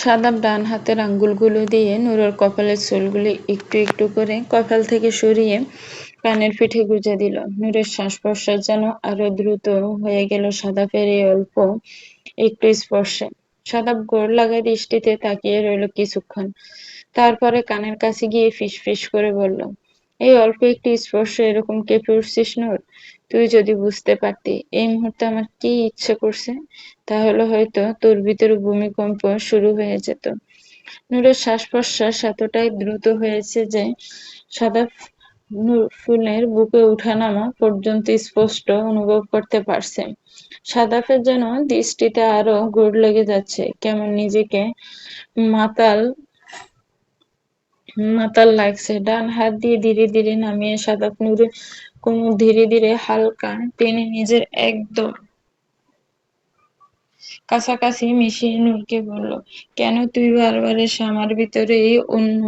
সাদাব ডান হাতের আঙ্গুলগুলো দিয়ে নুরুর কপালের চুলগুলি একটু একটু করে কপাল থেকে সরিয়ে কানের পিঠে গুজে দিল। নূরের শ্বাস প্রশ্বাস যেন আরও দ্রুত হয়ে গেল সাদাপের এই অল্প একটু স্পর্শে। সাদাব গোড় লাগা দৃষ্টিতে তাকিয়ে রইল কিছুক্ষণ। তারপরে কানের কাছে গিয়ে ফিস ফিস করে বলল, এই অল্প একটু স্পর্শ এরকম কেঁপে উঠছিস নূর? তুই যদি বুঝতে পারতি, এই মুহূর্তে আমার কি ইচ্ছে করছে, তাহলে হয়তো তোর ভিতরে ভূমিকম্প শুরু হয়ে যেত। নূরের শ্বাস প্রশ্বাস এতটাই দ্রুত হয়েছে যে সাদা ফুলের বুকে উঠানামা পর্যন্ত স্পষ্ট অনুভব করতে পারছে। সাদাফের যেন দৃষ্টিতে আরও গুড় লেগে যাচ্ছে, কেমন নিজেকে মাতাল মাতাল লাগছে। ডান হাত দিয়ে ধীরে ধীরে নামিয়ে সাদাফ নূরে কোমর ধীরে ধীরে হালকা টেনে নিজের একদম কাছাকাছি মিশিয়ে নূরকে বলল, কেন তুই বারবার আমার ভিতরে এই অন্য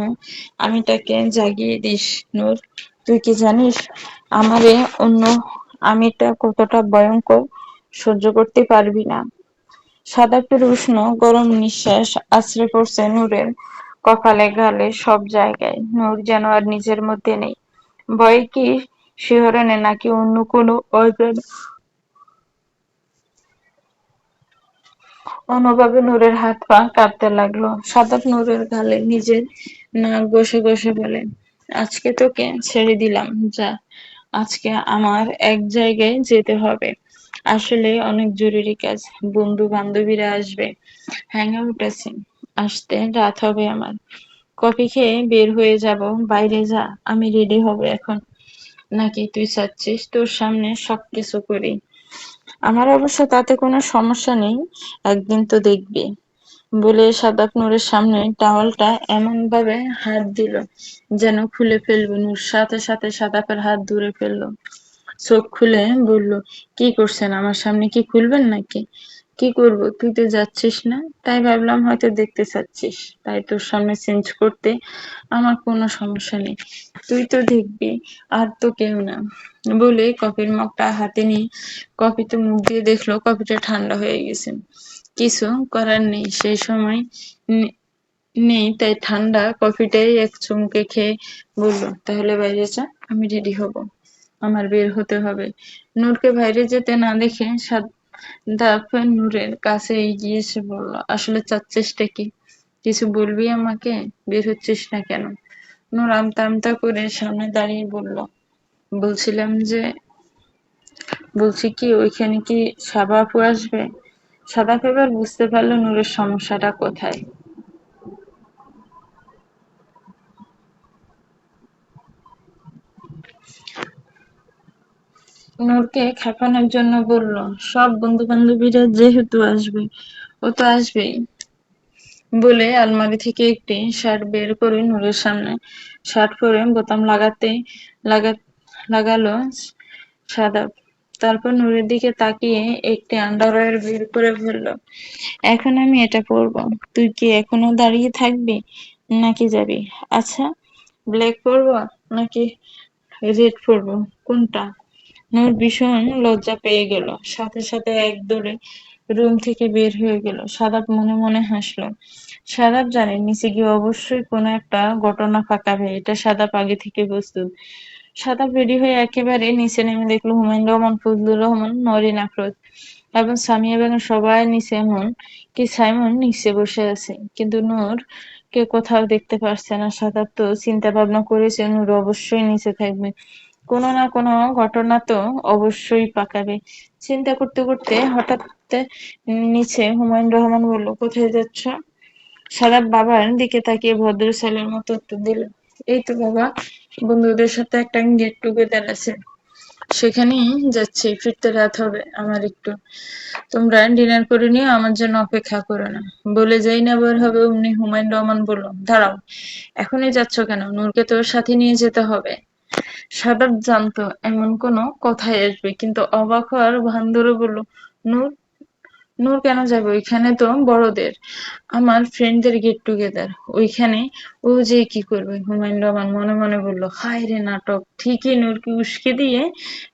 আমিটাকে জাগিয়ে দিস নূর? তুই কি জানিস আমার এই অন্য আমিটা কতটা ভয়ঙ্কর? সহ্য করতে পারবি না। সাদাপের উষ্ণ গরম নিঃশ্বাস আছড়ে পড়ছে নূরের কপালে, গালে সব জায়গায়। নূর যেন আর নিজের মধ্যে নেই। ভয় কি শিহরণে নাকি অন্য কোনো অজানা অনুভবে নূরের হাত পা কাঁপতে লাগল। সাদাপ নূরের গালে নিজের নাক বসে বসে বলে, আজকে তোকে ছেড়ে দিলাম, যা। আজকে আমার এক জায়গায় যেতে হবে। আসলে অনেক জরুরি কাজ। বন্ধু বান্ধবীরা আসবে। হ্যাং আউট আছে। আসতে রাত হবে আমার। কফি খেয়ে বের হয়ে যাব। বাইরে যা, আমি রেডি হব এখন। নাকি তুই চাচ্ছিস তোর সামনে সবকিছু করি? আমার অবশ্য তাতে কোনো সমস্যা নেই, একদিন তো দেখবি। বলে সাদাপ নূরের সামনে টাওয়ালটা এমন ভাবে হাত দিল, যেন খুলে ফেলবে নূর। সাথে সাথে সাদাপের হাত দূরে ফেলল। চোখ খুলে বলল, কি করছেন? আমার সামনে কি খুলবেন নাকি? কি করব? তুই তো যাচ্ছিস না। তাই ভাবলাম হয়তো দেখতে চাচ্ছিস। তাই তোর সামনে চেঞ্জ করতে আমার কোনো সমস্যা নেই। তুই তো দেখবি, আর তো কেউ না। বলে কফির মগটা হাতে নিয়ে কফিতে মুখ দিয়ে দেখল, কফিটা ঠান্ডা হয়ে গেছে। কিছু করার নেই, সেই সময় নেই, তাই ঠান্ডা কফিটাই এক চুমুকে খেয়ে বলল, তাহলে বাইরে যা, আমি রেডি হব। আমার বের হতে হবে। নূরকে বাইরে যেতে না দেখে সাদাফ নূরের কাছে এগিয়ে এসে আসলে চাচ্ছিসটা কি? কিছু বলবি আমাকে? বের হচ্ছিস না কেন? নূর আমতা আমতা করে সামনে দাঁড়িয়ে বলল, বলছিলাম যে, বলছি কি, ওইখানে কি সাবাপু আসবে? সাদা ফেবার বুঝতে পারল নূরের সমস্যাটা কোথায়। নূরকে খেপানোর জন্য বলল, সব বন্ধু বান্ধবীরা যেহেতু আসবে, ও তো আসবেই। বলে আলমারি থেকে একটি শার্ট বের করে নূরের সামনে শার্ট পরে বোতাম লাগাতে লাগা, লাগালো সাদা। তারপর নূরের দিকে তাকিয়ে একটি আন্ডারওয়্যার বের করে বলল, এখন আমি এটা পরবো। তুই কি এখনও দাঁড়িয়ে থাকবি নাকি যাবি? আচ্ছা ব্ল্যাক পরব নাকি রেড পরবো? কোনটা? নূর ভীষণ লজ্জা পেয়ে গেল। সাথে সাথে এক দৌড়ে রুম থেকে বের হয়ে গেল। সাদাব মনে মনে হাসলো। সাদাব জানে নিচে গিয়ে অবশ্যই কোনো একটা ঘটনা ফাঁকাবে, এটা সাদাব আগে থেকে প্রস্তুত। সাদাব রেডি হয়ে একেবারে নিচে নেমে দেখল হুমায়ুন রহমান, ফজলুর রহমান, নরিন আফরোজ এবং সামিয়া বেগম সবাই নিচে এমন কি সাইমন নিচে বসে আছে। কিন্তু নূর কে কোথাও দেখতে পারছে না। সাদাব তো চিন্তা ভাবনা করেছে, নূর অবশ্যই নিচে থাকবে। কোনো না কোনো ঘটনা তো অবশ্যই পাকাবে। চিন্তা করতে করতে হঠাৎ নিচে হুমায়ুন রহমান বলল, কোথায় যাচ্ছ? সাদাব বাবার দিকে তাকিয়ে ভদ্র ছেলের মতো উত্তর দিল, এই তো বাবা, বন্ধুদের সাথে একটা গেট টুগেদার আছে। সেখানেই যাচ্ছি, ফিরতে রাত হবে আমার একটু। তোমরা ডিনার করে নিও, আমার জন্য অপেক্ষা করো না। বলে যাই না বের হবে, অমনি হুমায়ুন রহমান বলল, দাঁড়াও, এখনই যাচ্ছ কেন? নূরকে তোর সাথে নিয়ে যেতে হবে। সাদাব জানতো এমন কোনো কথাই আসবে। কিন্তু অবাক হওয়ার ভান ধরে বলল, নূর নূর কেন যাবে? ওইখানে তো বড়দের। আমার ফ্রেন্ডদের গেট টুগেদার ওইখানে ও যে কি করবে? হুমায়ুন রহমান মনে মনে বলল, হায় রে নাটক, ঠিকই নূরকে উস্কে দিয়ে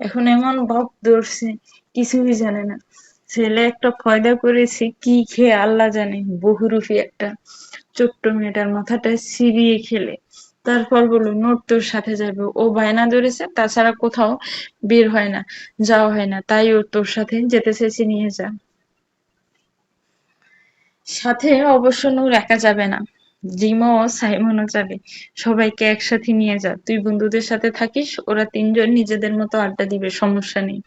এখন এমন ভাব ধরছে, কিছুই জানে না। ছেলে একটা ফয়দা করেছে, কি খেয়ে আল্লাহ জানে, বহুরূপী একটা ছোট্ট মেয়েটার মাথাটা সিরিয়ে খেলে। তারপর বলল, নোট তোর সাথে যাবে। ও বায়না ধরেছে, তাছাড়া কোথাও বের হয় না, যাওয়া হয় না। তাই ও তোর সাথে যেতে চেয়েছি, নিয়ে যা। সাথে অবশ্য নূর একা যাবে না। জিমো ও সাইমনও যাবে। সবাইকে একসাথে নিয়ে যা। তুই বন্ধুদের সাথে থাকিস, ওরা তিনজন নিজেদের মতো আড্ডা দিবে, সমস্যা নেই।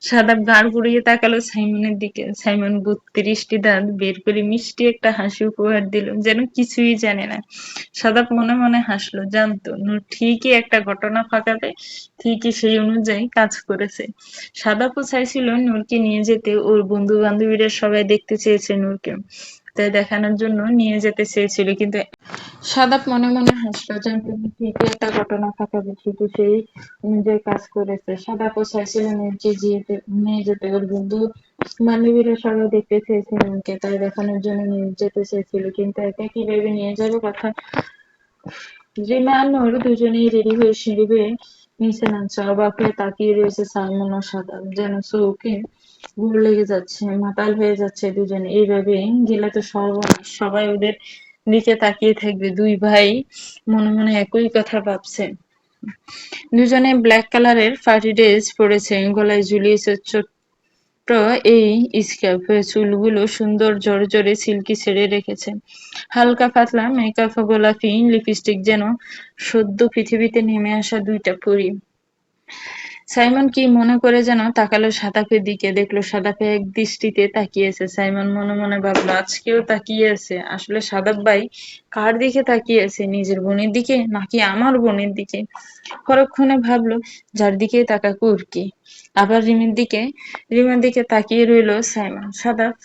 সাদাব গাড় ঘুরিয়ে তাকালো সাইমনের দিকে। সাইমন বত্রিশটি দাঁত বের করে মিষ্টি একটা হাসি উপহার দিল, যেন কিছুই জানে না। সাদাব মনে মনে হাসলো, জানতো, নূর ঠিকই একটা ঘটনা ফাঁকাবে, ঠিকই সেই অনুযায়ী কাজ করেছে। সাদাবও চাইছিল নূরকে নিয়ে যেতে, ওর বন্ধু বান্ধবীরা সবাই দেখতে চেয়েছে নূরকে। তাই দেখানোর জন্য নিয়ে যেতে চেয়েছিল, কিন্তু সাদাব মনে মনে হাসলো জানতো ঠিকই একটা ঘটনা ফাঁকাবে ঠিকই সেই অনুযায়ী কাজ করেছে। সাদাবও চাইছিল নূরকে যেতে নিয়ে যেতে ওর বন্ধু বান্ধবীরা সবাই দেখতে চেয়েছে নূরকে তাই দেখানোর জন্য নিয়ে যেতে চেয়েছিল, কিন্তু একা কীভাবে নিয়ে যাবে কথা। রিমা আর দুজনেই রেডি হয়ে সিঁড়ি বেয়ে নিচে নামছে, অবাক হয়ে তাকিয়ে রয়েছে সালমান ও সাদাব যেন চোখে ভুল লেগে যাচ্ছে, মাতাল হয়ে যাচ্ছে দুজনে। এইভাবে গেলে তো সর্বনাশ। সবাই ওদের দিকে তাকিয়ে থাকবে। দুই ভাই মনে মনে একই কথা ভাবছে। দুজনে ব্ল্যাক কালারের ফার্টি ড্রেস পরেছে, গলায় ঝুলিয়েছে ছোট্ট এই স্কার্ফ চুলগুলো সুন্দর জড়জড়ে সিল্কি ছেড়ে রেখেছে। হালকা পাতলা মেকআপ গোলাপি লিপস্টিক যেন সদ্য পৃথিবীতে নেমে আসা দুইটা পরী। সাইমন কি মনে করে যেন তাকালো সাদাফের দিকে, দেখল সাদাফে এক দৃষ্টিতে তাকিয়েছে সাইমন মনে মনে ভাবলো, আজকেও তাকিয়ে আছে। আসলে সাদাব ভাই কার দিকে তাকিয়ে আছে? নিজের বোনের দিকে নাকি আমার বোনের দিকে? পরক্ষণে ভাবলো, যার দিকে তাকাক ওর আবার রিমের দিকে রিমের দিকে তাকিয়ে রইল সাইমন। সাদাফ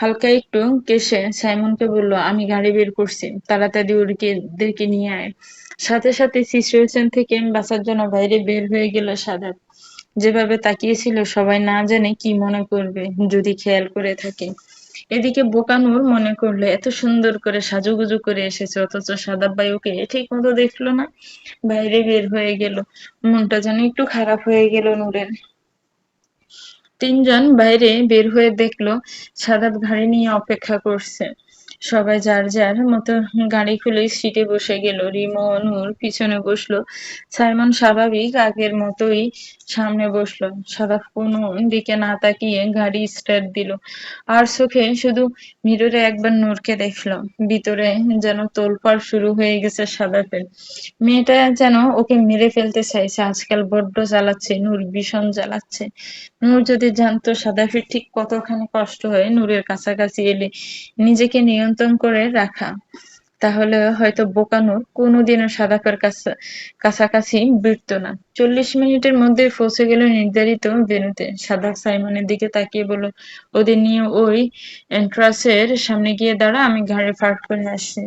হালকা একটু কেসে সাইমনকে বলল, আমি গাড়ি বের করছি, তাড়াতাড়ি ওরকে নিয়ে আয়। সাথে সাথে সিচুয়েশন থেকে বাঁচার জন্য বাইরে বের হয়ে গেল সাদাব যেভাবে তাকিয়েছিল, সবাই না জানে কি মনে করবে যদি খেয়াল করে থাকে। এদিকে বোকানুর মনে করল, এত সুন্দর করে সাজুগুজু করে এসেছে, অথচ সাদাব ভাই ওকে ঠিক মতো দেখল না। বাইরে বের হয়ে গেল। মনটা যেন একটু খারাপ হয়ে গেল নূরের। তিনজন বাইরে বের হয়ে দেখল, সাদাব গাড়ি নিয়ে অপেক্ষা করছে। সবাই যার যার মতো গাড়ি খুলে সিটে বসে গেল। রিমো, নূর পিছনে বসল। সাইমন স্বাভাবিক আগের মতোই সামনে বসল। সাদাব কোনো দিকে না তাকিয়ে গাড়ি স্টার্ট দিল। আর চোখে শুধু মিররে একবার নূরকে দেখল। ভিতরে যেন তোলপাড় শুরু হয়ে গেছে সাদাফের মেয়েটা যেন ওকে মেরে ফেলতে চাইছে। আজকাল বড্ড জ্বালাচ্ছে, নূর ভীষণ জ্বালাচ্ছে। নূর যদি জানতো সাদাফির ঠিক কতখানি কষ্ট হয় নূরের কাছাকাছি এলে। নিজেকে নিয়ন্ত্রণ করে রাখা। তাহলে হয়তো বোকানোর কোনোদিনও সাদাফের কাছে, কাছাকাছি বিড়ত না। চল্লিশ মিনিটের মধ্যে পৌঁছে গেল নির্ধারিত ভেন্যুতে। সাদা সাইমনের দিকে তাকিয়ে বলল, ওদের নিয়ে ওই এন্ট্রাসের সামনে গিয়ে দাঁড়া, আমি ঘাড়ে পার্ক করে আসছি।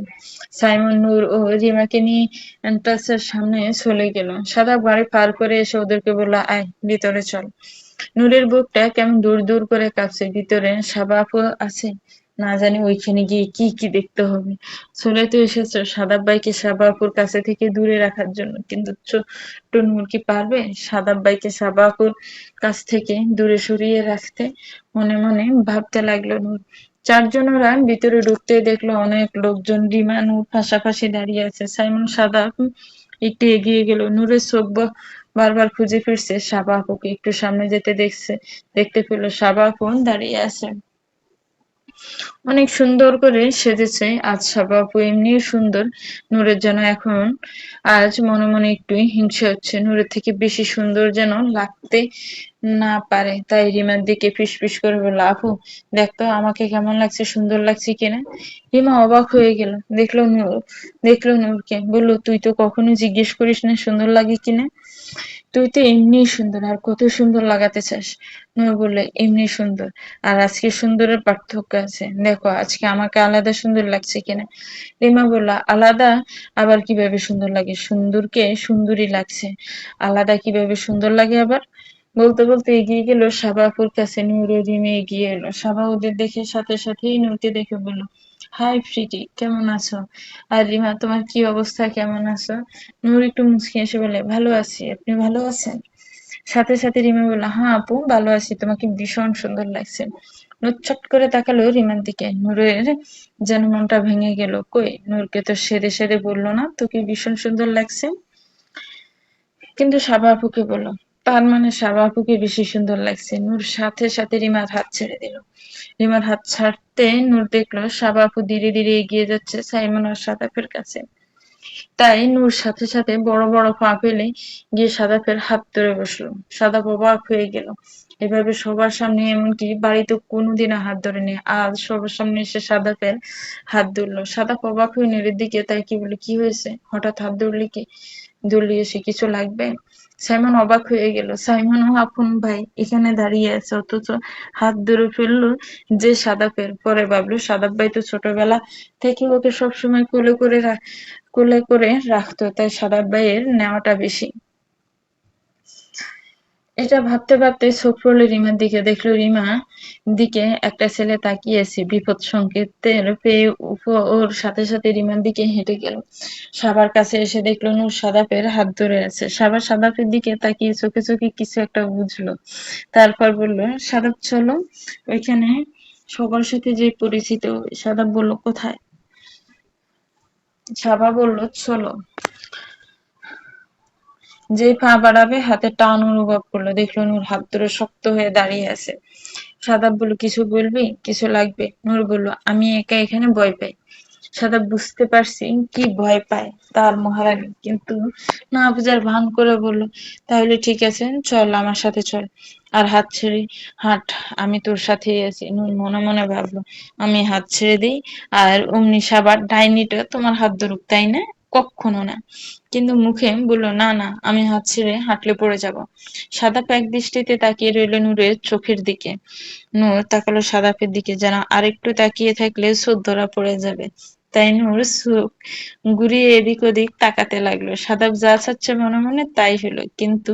সাইমন, নূর ও রিমাকে নিয়ে এন্ট্রাসের সামনে চলে গেল। সাদা গাড়ি পার করে এসে ওদেরকে বলল, আয়, ভিতরে চল। নূরের বুকটা কেমন দূর দূর করে কাঁপছে। ভিতরে সাবা আপু আছে। না জানি ওইখানে গিয়ে কি কি দেখতে হবে। চলে তো এসেছ সাদাব ভাইকে সাবা আপুর কাছে থেকে দূরে রাখার জন্য। কিন্তু নূর কি পারবে? সাদাব ভাইকে সাবা আপুর কাছ থেকে দূরে সরিয়ে রাখতে মনে মনে ভাবতে লাগল নূর। চারজন ওরা ভিতরে ঢুকতে দেখল অনেক লোকজন রিমা নূর পাশাপাশি দাঁড়িয়ে আছে। সাইমন, সাদা একটু এগিয়ে গেল। নূরের চোখ বারবার খুঁজে ফিরছে সাবা আপুকে। একটু সামনে যেতে দেখছে দেখতে পেল সাবা আপু দাঁড়িয়ে আছে। অনেক সুন্দর করে সেজেছে। আজ সাবা আপু এমনি সুন্দর। নূরের যেন এখন, আজ মনে মনে একটু হিংসে হচ্ছে। নূরের থেকে বেশি সুন্দর যেন লাগতে না পারে। তাই রিমার দিকে ফিসফিস করে বলল, আপু দেখতো আমাকে কেমন লাগছে, সুন্দর লাগছে কিনা? রিমা অবাক হয়ে গেল। দেখল নূর, দেখল নূরকে। বলল, তুই তো কখনো জিজ্ঞেস করিস না সুন্দর লাগে কিনা? তুই তো এমনি সুন্দর, আর কত সুন্দর লাগাতে চাস? নূর বলল, এমনি সুন্দর। আর আজকে সুন্দরের পার্থক্য আছে। দেখো, আজকে আমাকে আলাদা সুন্দর লাগছে কিনা? রিমা বলল, আলাদা? আবার কীভাবে সুন্দর লাগে? সুন্দরকে সুন্দরই লাগছে। আলাদা কীভাবে সুন্দর লাগে আবার? বলতে বলতে এগিয়ে গেল সাবাপুর কাছে। নূর রিমে এগিয়ে এলো। সাবা ওদের দেখে সাথে সাথেই নূরকে দেখে বলল হাই ফ্রিটি কেমন আছো? আর রিমা তোমার কি অবস্থা? কেমন আছো? নূর একটু মুচকি এসে বলে, ভালো আছি, আপনি ভালো আছেন? সাথে সাথে রিমা বলল হ্যাঁ আপু, ভালো আছি, তোমাকে ভীষণ সুন্দর লাগছে। নূর চট করে তাকালো রিমার দিকে। নূরের যেন মনটা ভেঙে গেল। কই, নূরকে তো সেরে সেরে বলল না, তোকে ভীষণ সুন্দর লাগছে? কিন্তু সাবা আপুকে বলল তার মানে সাবা আপুকে বেশি সুন্দর লাগছে। নূর সাথে সাথে রিমার হাত ছেড়ে দিল। রিমার হাত ছাড়তে নূর দেখল সাবা আপু ধীরে ধীরে এগিয়ে যাচ্ছে সাইমন আর সাদাফের কাছে। তাই নূর সাথে সাথে বড় বড় পা ফেলে গিয়ে সাদাফের হাত ধরে বসল। সাদা অবাক হয়ে গেল। এভাবে সবার সামনে এমনকি বাড়িতে কোনোদিনও হাত ধরেনি। আজ সবার সামনে এসে সাদাফের হাত ধরলো। সাদা অবাক হয়ে নীরের দিকে তাই কি বলে কি হয়েছে? হঠাৎ হাত ধরলি কি? ধরলি এসে কিছু লাগবে? সাইমন অবাক হয়ে গেল। সাইমন ও আপন ভাই এখানে দাঁড়িয়ে আছে, অথচ হাত ধরে ফেলল যে সাদাপের। পরে ভাবলো, সাদাপ ভাই তো ছোটবেলা থেকে ওকে সবসময় কোলে করে কোলে করে রাখতো, তাই সাদাপ ভাইয়ের নেওয়াটা বেশি। এটা ভাবতে ভাবতে পড়ল রিমার দিকে দেখল। রিমা দিকে একটা ছেলে তাকিয়েছে বিপদ সংকেতের পেয়ে ওর সাথে সাথে রিমার দিকে হেঁটে গেল। সাবার কাছে এসে দেখল নূর সাদাপের হাত ধরে আছে। সাবার সাদাপের দিকে তাকিয়ে চোখে চোখে কিছু একটা বুঝলো। তারপর বলল, সাদাপ, চলো। ওইখানে সবার সাথে যে পরিচিত, সাদাপ বলল, কোথায়? সাবা বলল, চলো। যে পা বাড়াবে, হাতে টান অনুভব করল। দেখল নূর হাত ধরে শক্ত হয়ে দাঁড়িয়ে আছে। সাদাব বলল, কিছু বলবি? কিছু লাগবে? নূর বলল, আমি একা এখানে ভয় পাই। সাদাব বুঝতে পারছি কি ভয় পায় তার মহারানী। কিন্তু না বুঝার ভান করে বলল, তাহলে ঠিক আছে, চল আমার সাথে চল। আর হাত ছেড়ে, হাট, আমি তোর সাথেই আছি। নূর মনে মনে ভাবলো, আমি হাত ছেড়ে দিই, আর অমনি সাবার ডাইনিটা তোমার হাত ধরুক, তাই না? কখনো না। কিন্তু মুখে বলল, না না, আমি হাত ছেড়ে হাঁটলে পড়ে যাব। সাদা এক দৃষ্টিতে তাকিয়ে রইল নূরের চোখের দিকে। নূর তাকালো সাদাপের দিকে, যেন আরেকটু তাকিয়ে থাকলে ধরা পড়ে যাবে। তাই নূর চোখ ঘুরিয়ে এদিক ওদিক তাকাতে লাগল। সাদাব যা চাচ্ছে মনে মনে তাই হলো। কিন্তু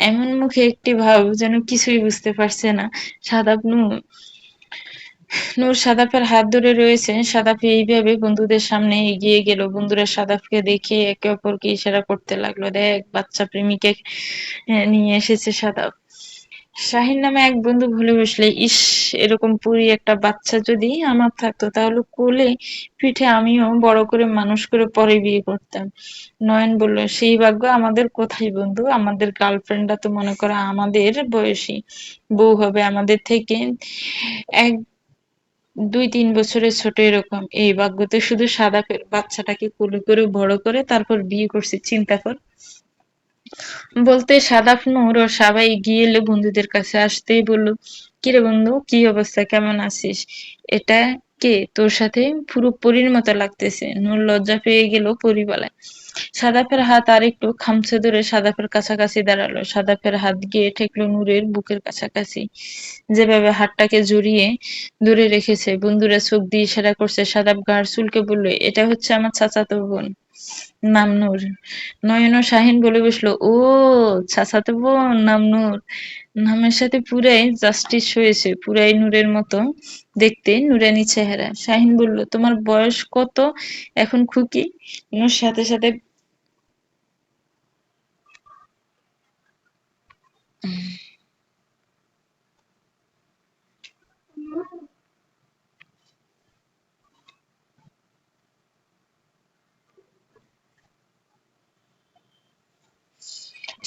এমন মুখে একটি ভাব যেন কিছুই বুঝতে পারছে না। সাদাব নূর নূর সাদাফের হাত ধরে রয়েছে সাদাফ এইভাবে বন্ধুদের সামনে এগিয়ে গেল। বন্ধুরা সাদাফকে দেখে একে অপরকে ইশারা করতে লাগল, দেখ, বাচ্চা প্রেমিকে নিয়ে এসেছে সাদাফ শাহিন নামে এক বন্ধু ভুলে বসলে, ইস, এরকম পুরি একটা বাচ্চা যদি আমার থাকতো, তাহলে কোলে পিঠে আমিও বড় করে, মানুষ করে পরে বিয়ে করতাম। নয়ন বলল, সেই ভাগ্য আমাদের কোথায় বন্ধু? আমাদের গার্লফ্রেন্ডরা তো মনে করো আমাদের বয়সী। বউ হবে আমাদের থেকে এক দুই তিন বছরের ছোট এরকম এই ভাগ্যতে শুধু সাদা বাচ্চাটাকে কুলু করে বড় করে তারপর বিয়ে করছে, চিন্তা কর। বলতে সাদা নূর ও সবাই গিয়ে এলো বন্ধুদের কাছে, আসতেই বলল, কিরে বন্ধু, কি অবস্থা? কেমন আছিস? এটা কে? তোর সাথে পুরো পরীর মতো লাগতেছে। নূর লজ্জা পেয়ে গেল পরী বলায় সাদাফের হাত আর একটু খামছে ধরে সাদাফের কাছাকাছি দাঁড়াল। সাদাফের হাত গিয়ে ঠেকলো নূরের বুকের কাছাকাছি। যেভাবে হাতটাকে জড়িয়ে দূরে রেখেছে, বন্ধুরা চোখ দিয়ে ইশারা করছে। সাদাফ গাড় চুলকে বলল, এটা হচ্ছে আমার চাচাতো বোন। নাম নূর নয়ন শাহিন বলে বসল, ও, চাচাতো বোন, নামনুর। নামের সাথে পুরাই জাস্টিস হয়েছে, পুরাই নূরের মতো। দেখতে নুরানি চেহারা। শাহিন বলল, তোমার বয়স কত? এখন খুকি? নূর সাথে সাথে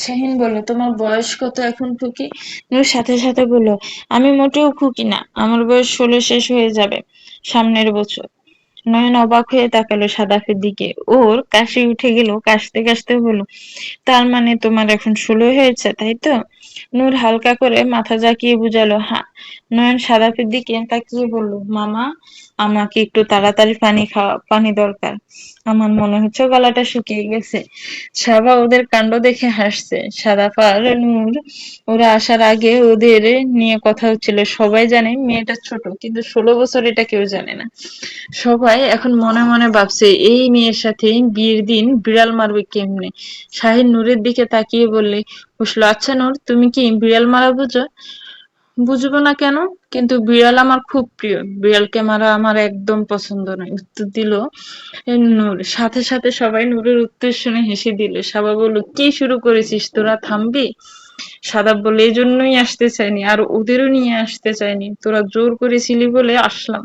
শাহিন বলল তোমার বয়স কত এখন, খুকি? নূর সাথে সাথে বলল, আমি মোটেও খুকি না, আমার বয়স ষোলো শেষ হয়ে যাবে সামনের বছর। নয়ন অবাক হয়ে তাকালো সাদাফের দিকে। ওর কাশি উঠে গেল, কাশতে কাশতে বলল, তার মানে তোমার এখন ষোলো হয়েছে, তাই তো? নূর হালকা করে মাথা জাকিয়ে বুঝালো হ্যাঁ নয়ন সাদাফের দিকে তাকিয়ে বলল, মামা, আমাকে একটু তাড়াতাড়ি পানি খাওয়া, পানি দরকার। আমার মনে হচ্ছে গলাটা শুকিয়ে গেছে। সাবা ওদের কাণ্ড দেখে হাসছে। সাদাফ আর নূর, ওরা আসার আগে ওদের নিয়ে কথা হচ্ছিল। সবাই জানে মেয়েটা ছোট, কিন্তু ষোলো বছর এটা কেউ জানে না। সবাই এখন মনে মনে ভাবছে, এই মেয়ের সাথে বিয়ের দিন বিড়াল মারবে কেমনে? শাহিন নূরের দিকে তাকিয়ে বললে বুঝলো আচ্ছা নূর, তুমি কি বিড়াল মারা বুঝো? বুঝব না কেন, কিন্তু বিড়াল আমার খুব প্রিয়। বিড়ালকে মারা আমার একদম পছন্দ নয়। উত্তর দিল নূর, সাথে সাথে সবাই নূরের উত্তর শুনে হেসে দিল, সাবা বলল, কি শুরু করেছিস? তোরা থামবি? সাদা বলে এই জন্যই আসতে চাইনি, আর ওদেরও নিয়ে আসতে চাইনি। তোরা জোর করেছিলি বলে আসলাম,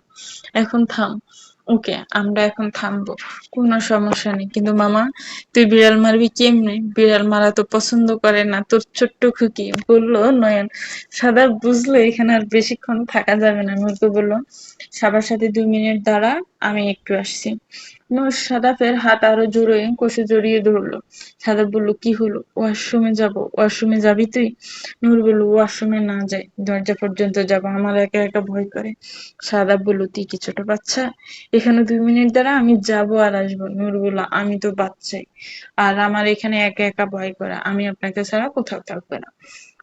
এখন থাম। ওকে, আমরা এখন থামবো। কোনো সমস্যা নেই। কিন্তু মামা, তুই বিড়াল মারবি কেমনে? বিড়াল মারা তো পছন্দ করে না। তোর ছোট্ট খুকি বলল, নয়ন, সাদা বুঝলো এখানে আর বেশিক্ষণ থাকা যাবে না। নূরকে বলল, সবার সাথে দুই মিনিট দাঁড়া। আমি একটু আসছি। নূর সাদাফের হাত আরও জোরে কষে জড়িয়ে ধরলো। সাদাব বলল, কি হলো? ওয়াশরুমে যাব? ওয়াশরুমে যাবি তুই? নূর বলল, ওয়াশরুমে না যাই। দরজা পর্যন্ত যাব। আমার একা একা ভয় করে। সাদাব বলল, তুই কি ছোট বাচ্চা? এখানে দুই মিনিট দ্বারা আমি যাব আর আসব। নূর বলল, আমি তো বাচ্চাই। আর আমার এখানে একা একা ভয় করা। আমি আপনাকে ছাড়া কোথাও থাকব না।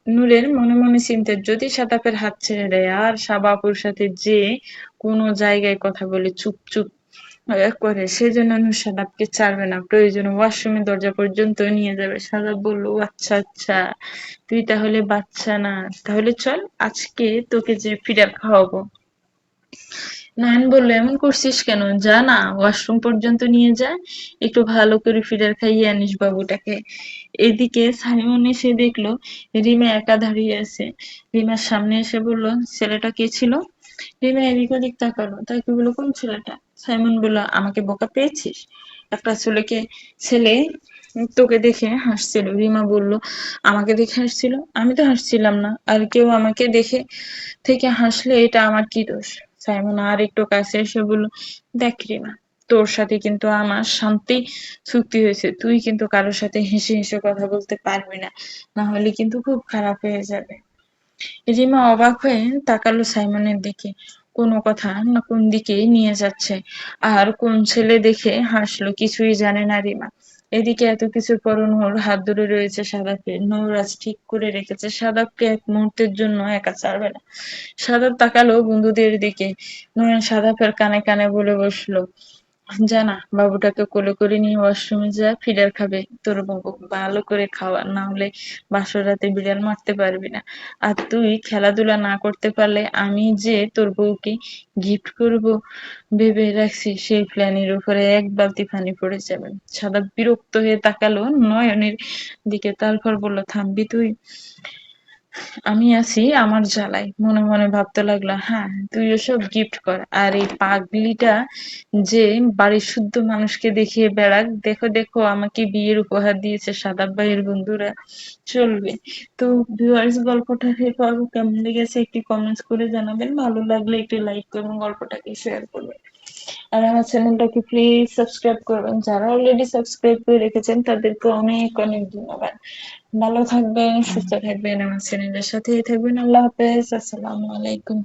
নূরের মনে মনে চিন্তা, যদি সাদাপের হাত ছেড়ে দেয়, আর সাবাপুর সাথে যে কোনো জায়গায় কথা বলে চুপ চুপ করে, সেজন্য নূর সাদাবকে ছাড়বে না। প্রয়োজনে ওয়াশরুমে দরজা পর্যন্ত নিয়ে যাবে। সাদাব বলল আচ্ছা আচ্ছা তুই তাহলে বাচ্চা না। তাহলে চল, আজকে তোকে যে ফিডার খাওয়াবো। নয়ন বলল, এমন করছিস কেন? যা না ওয়াশরুম পর্যন্ত নিয়ে যা, একটু ভালো করে ফিডার খাইয়ে আনিস বাবুটাকে। এদিকে সাইমন এসে দেখল, রিমা একা দাঁড়িয়ে আছে। রিমার সামনে এসে বলল, ছেলেটা কে ছিল? রিমা এদিক ওদিক তাকালো, তাকে বলল, কোন ছেলেটা? সাইমন বলল, আমাকে বোকা পেয়েছিস? একটা ছেলেকে, ছেলে তোকে দেখে হাসছিল। রিমা বলল, আমাকে দেখে হাসছিল? আমি তো হাসছিলাম না। আর কেউ আমাকে দেখে থেকে হাসলে এটা আমার কি দোষ? সাইমন আর একটু কাছে এসে বলল, দেখ রিমা, তোর সাথে কিন্তু আমার শান্তি চুক্তি হয়েছে। তুই কিন্তু কারোর সাথে হেসে হেসে কথা বলতে পারবি না। না হলে কিন্তু খুব খারাপ হয়ে যাবে। রিমা অবাক হয়ে তাকালো সাইমনের দিকে। কোনো কথা না কোন দিকে নিয়ে যাচ্ছে। আর কোন ছেলে দেখে হাসলো কিছুই জানে না রিমা। এদিকে এত কিছুর পরন নূর হাত ধরে রয়েছে সাদাপে নূর আজ ঠিক করে রেখেছে। সাদাবকে এক মুহূর্তের জন্য একা ছাড়বে না। সাদাব তাকালো বন্ধুদের দিকে। নয়ন সাদাপের কানে কানে বলে বসল জানা বাবুটাকে কোলে করে নিয়ে ওয়াশরুমে যা, ফিডার খাবে। তোর বাবু ভালো করে খাওয়া, না হলে বাসর রাতে বিড়াল মারতে পারবি না। আর তুই খেলাধুলা না করতে পারলে আমি যে তোর বউকে গিফট করব ভেবে রাখছি, সেই প্ল্যানের উপরে এক বালতি পানি পড়ে যাবে। সাদা বিরক্ত হয়ে তাকালো নয়নের দিকে, তারপর বলল, থামবি তুই? আমি আছি আমার জ্বালায়। মনে মনে ভাবতে লাগল হ্যাঁ তুই ওসব গিফট কর। আর এই পাগলিটা যে বাড়ির শুদ্ধ মানুষকে দেখিয়ে বেড়াক, দেখো দেখো, আমাকে বিয়ের উপহার দিয়েছে সাদাব ভাইয়ের বন্ধুরা, চলবে। তো ভিউয়ার্স গল্পটা কেমন লেগেছে একটি কমেন্টস করে জানাবেন। ভালো লাগলে একটি লাইক করবেন গল্পটাকে শেয়ার করবেন। আর আমার চ্যানেলটাকে প্লিজ সাবস্ক্রাইব করবেন। যারা অলরেডি সাবস্ক্রাইব করে রেখেছেন, তাদেরকে অনেক অনেক ধন্যবাদ। ভালো থাকবেন, সুস্থ থাকবেন। আমার চ্যানেলের সাথেই থাকবেন। আল্লাহ হাফেজ। আসসালামু আলাইকুম।